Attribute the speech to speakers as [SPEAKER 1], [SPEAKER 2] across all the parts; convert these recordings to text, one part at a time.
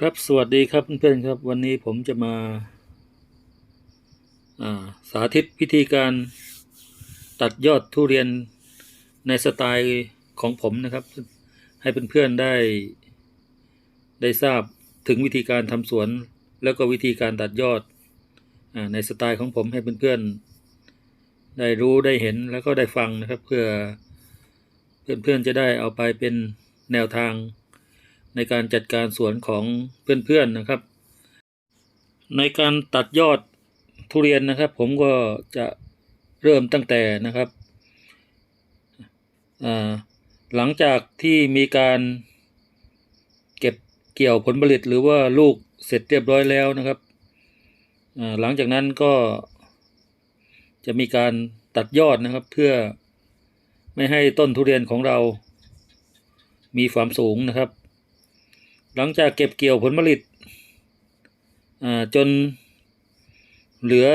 [SPEAKER 1] ครับสวัสดีครับเพื่อนๆครับ วันนี้ผมจะมาาสาธิตวิธีการตัดยอดทุเรียนในสไตล์ของผมนะครับ ให้เพื่อนๆได้ ได้ทราบถึงวิธีการทำสวน แล้วก็วิธีการตัดยอดอในสไตล์ของผมให้เพื่อนๆได้รู้ได้เห็นแล้วก็ได้ฟังนะครับ เพื่อเพื่อนๆจะได้เอาไปเป็นแนวทาง ในการจัดการสวนของเพื่อนๆนะครับ ในการตัดยอดทุเรียนนะครับ ผมก็จะเริ่มตั้งแต่นะครับหลังจากที่มีการเก็บเกี่ยวผลผลิตหรือว่าลูกเสร็จเรียบร้อยแล้วนะครับหลังจากนั้นก็จะมีการตัดยอดนะครับเพื่อไม่ให้ต้นทุเรียนของเรามีความสูงนะครับ หลังจากเก็บเกี่ยวผลผลิตจนเหลือ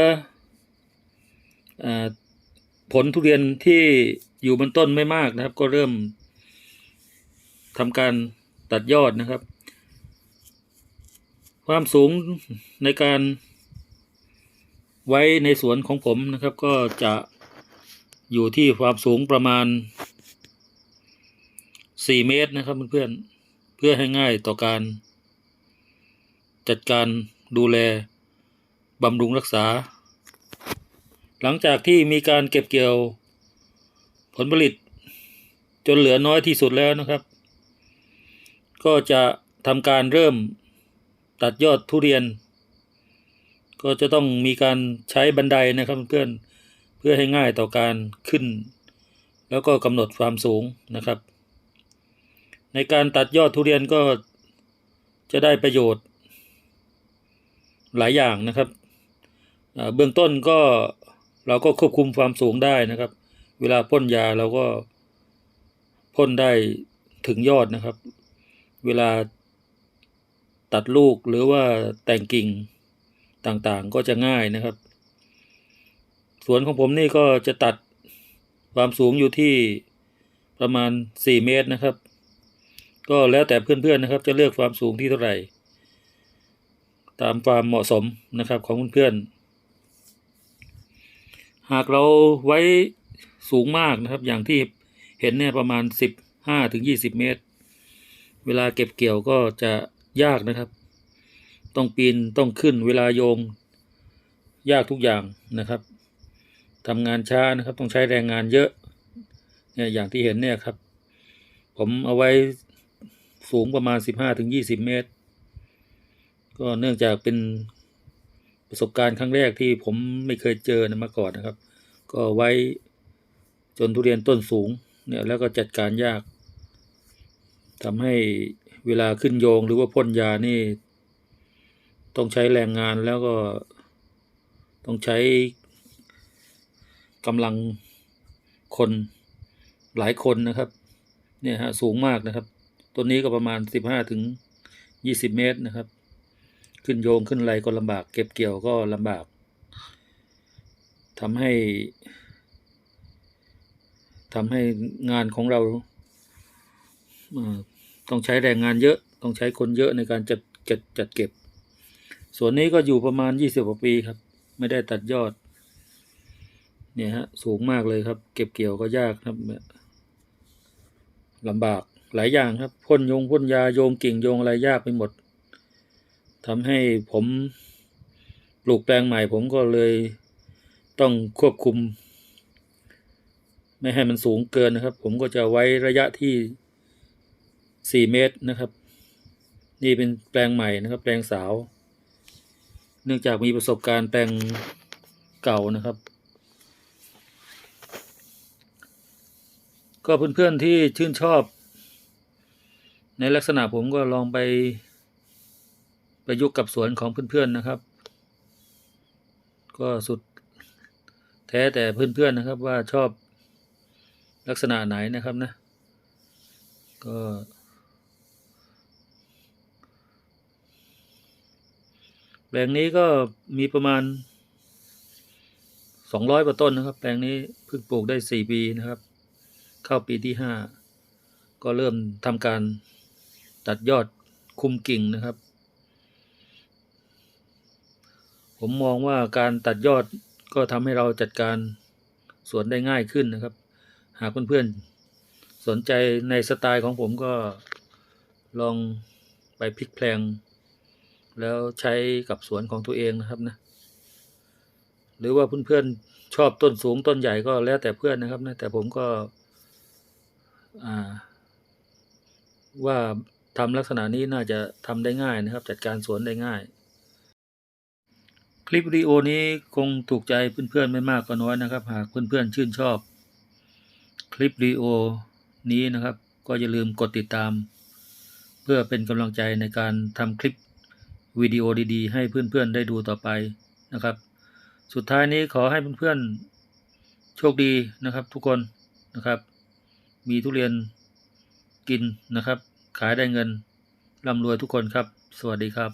[SPEAKER 1] อผลทุเรียนที่อยู่บนต้นไม่มากนะครับ ก็เริ่มทำการตัดยอดนะครับ ความสูงในการไว้ในสวนของผมนะครับ ก็จะอยู่ที่ความสูงประมาณ 4 เมตรนะครับเพื่อนๆ พื่อให้ง่ายต่อการ จัดการดูแลบำรุงรักษา หลังจากที่มีการเก็บเกี่ยวผลผลิต จนเหลือน้อยที่สุดแล้วนะครับ ก็จะทำการเริ่มตัดยอดทุเรียน ก็จะต้องมีการใช้บันไดนะครับเพื่อนเพื่อให้ง่ายต่อการขึ้น แล้วก็กำหนดความสูงนะครับ ในการตัดยอดทุเรียนก็จะได้ประโยชน์หลายอย่างนะครับ เบื้องต้นก็เราก็ควบคุมความสูงได้นะครับ เวลาพ่นยาเราก็พ่นได้ถึงยอดนะครับ เวลาตัดลูกหรือว่าแต่งกิ่งต่างๆก็จะง่ายนะครับ สวนของผมนี่ก็จะตัดความสูงอยู่ที่ประมาณ 4 เมตรนะครับ ก็แล้วแต่เพื่อนๆนะครับ จะเลือกความสูงที่เท่าไหร่ ตามความเหมาะสมนะครับของเพื่อนๆหากเราไว้สูงมากนะครับอย่างที่เห็นเนี่ยประมาณ 15ถึง20 เมตร เวลาเก็บเกี่ยวก็จะยากนะครับ ต้องปีนต้องขึ้นเวลาโยงยากทุกอย่างนะครับทำงานช้านะครับต้องใช้แรงงานเยอะเนี่ยอย่างที่เห็นเนี่ยครับ ผมเอาไว้ สูงประมาณ 15ถึง20 เมตร ก็เนื่องจากเป็นประสบการณ์ครั้งแรกที่ผมไม่เคยเจอนมาก่อนนะครับ ก็ไว้จนทุเรียนต้นสูงเนี่ยแล้วก็จัดการยากทำให้เวลาขึ้นโยงหรือว่าพ่นยานี่ ต้องใช้แรงงานแล้วก็ต้องใช้กำลังคนหลายคนนะครับ เนี่ยฮะสูงมากนะครับ ต้นนี้ก็ประมาณสิบห้าถึงยี่สิบเมตรนะครับ ขึ้นโยงขึ้นไรก็ลำบาก เก็บเกี่ยวก็ลำบากทำให้ทำให้งานของเราต้องใช้แรงงานเยอะ ต้องใช้คนเยอะในการจัดจัดจัดเก็บ ส่วนนี้ก็อยู่ประมาณยี่สิบกว่าปีครับ ไม่ได้ตัดยอด เนี่ยฮะ สูงมากเลยครับ เก็บเกี่ยวก็ยากครับลำบาก หลายอย่างครับพ่นยงพ่นยาโยงกิ่งโยงอะไรยากไปหมดทำให้ผมปลูกแปลงใหม่ ผมก็เลยต้องควบคุม ไม่ให้มันสูงเกินนะครับ ผมก็จะไว้ระยะที่สี่เมตรนะครับ นี่เป็นแปลงใหม่นะครับ แปลงสาว เนื่องจากมีประสบการณ์แปลงเก่านะครับ ก็เพื่อนๆที่ชื่นชอบ ในลักษณะผมก็ลองไปประยุกต์กับสวนของเพื่อนๆนะครับ ก็สุดแท้แต่เพื่อนๆนะครับว่าชอบลักษณะไหนนะครับนะ ก็ แปลงนี้ก็มีประมาณสองร้อยกว่าต้นนะครับ แปลงนี้เพิ่งปลูกได้สี่ปีนะครับ เข้าปีที่ห้าก็เริ่มทำการ ตัดยอดคุมกิ่งนะครับ ผมมองว่าการตัดยอดก็ทำให้เราจัดการสวนได้ง่ายขึ้นนะครับ หากเพื่อนๆสนใจในสไตล์ของผมก็ลองไปพลิกแพลง แล้วใช้กับสวนของตัวเองนะครับนะ หรือว่าเพื่อนๆชอบต้นสูงต้นใหญ่ก็แล้วแต่เพื่อนนะครับนะแต่ผมก็ว่า ทำลักษณะนี้น่าจะทำได้ง่ายนะครับ จัดการสวนได้ง่าย คลิปวิดีโอนี้คงถูกใจเพื่อนๆไม่มากก็น้อยนะครับ หากเพื่อนๆชื่นชอบ คลิปวิดีโอนี้นะครับ ก็อย่าลืมกดติดตาม เพื่อเป็นกำลังใจในการทำคลิปวิดีโอดีๆ ให้เพื่อนๆได้ดูต่อไปนะครับ สุดท้ายนี้ขอให้เพื่อนๆโชคดีนะครับ ทุกคนนะครับ มีทุเรียนกินนะครับ ขายได้เงินร่ำรวยทุกคนครับ สวัสดีครับ